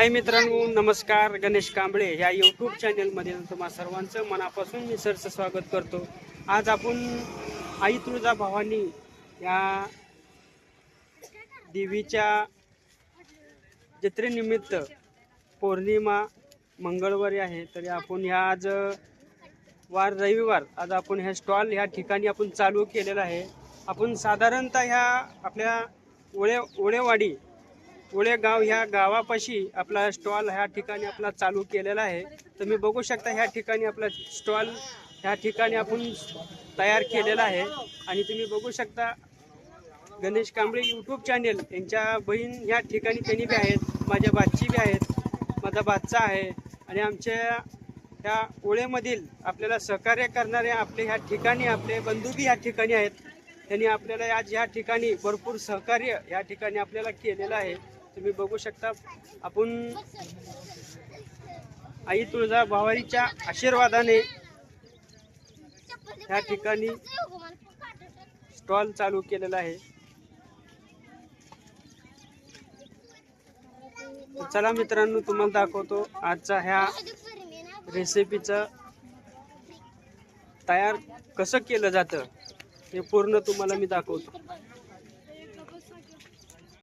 हाय मित्रांनो नमस्कार. गणेश कांबळे ह्या यूट्यूब चॅनलमध्ये तुम्हा सर्वांचं मनापासून मी सरचं स्वागत करतो. आज आपण आई तुळजा भवानी या देवीच्या जत्रेनिमित्त पौर्णिमा मंगळवारी आहे. तरी आपण ह्या आज वार रविवार आज आपण ह्या स्टॉल ह्या ठिकाणी आपण चालू केलेला आहे. आपण साधारणतः ह्या आपल्या ओळे ओळेवाडी उळेगाव ह्या गावापाशी आपला स्टॉल ह्या ठिकाणी आपला चालू केलेला आहे. तुम्ही बघू शकता ह्या ठिकाणी आपला स्टॉल ह्या ठिकाणी आपण तयार केलेला आहे. आणि तुम्ही बघू शकता गणेश कांबळे यूट्यूब चॅनेल यांच्या बहीण ह्या ठिकाणी त्यांनी बी आहेत माझ्या बातची बी आहेत माझा बादचा आहे. आणि आमच्या ह्या ओळेमधील आपल्याला सहकार्य करणारे आपले ह्या ठिकाणी आपले बंधू बी ह्या ठिकाणी आहेत. त्यांनी आपल्याला आज ह्या ठिकाणी भरपूर सहकार्य ह्या ठिकाणी आपल्याला केलेलं आहे. तुम्ही बघू शकता. आपण आई तुळजा भवानीच्या आशीर्वादाने ह्या ठिकाणी स्टॉल चालू केलेला आहे. चला मित्रांनो तुम्हाला दाखवतो आजचा ह्या रेसिपीचं तयार कसं केलं जातं हे पूर्ण तुम्हाला मी दाखवतो.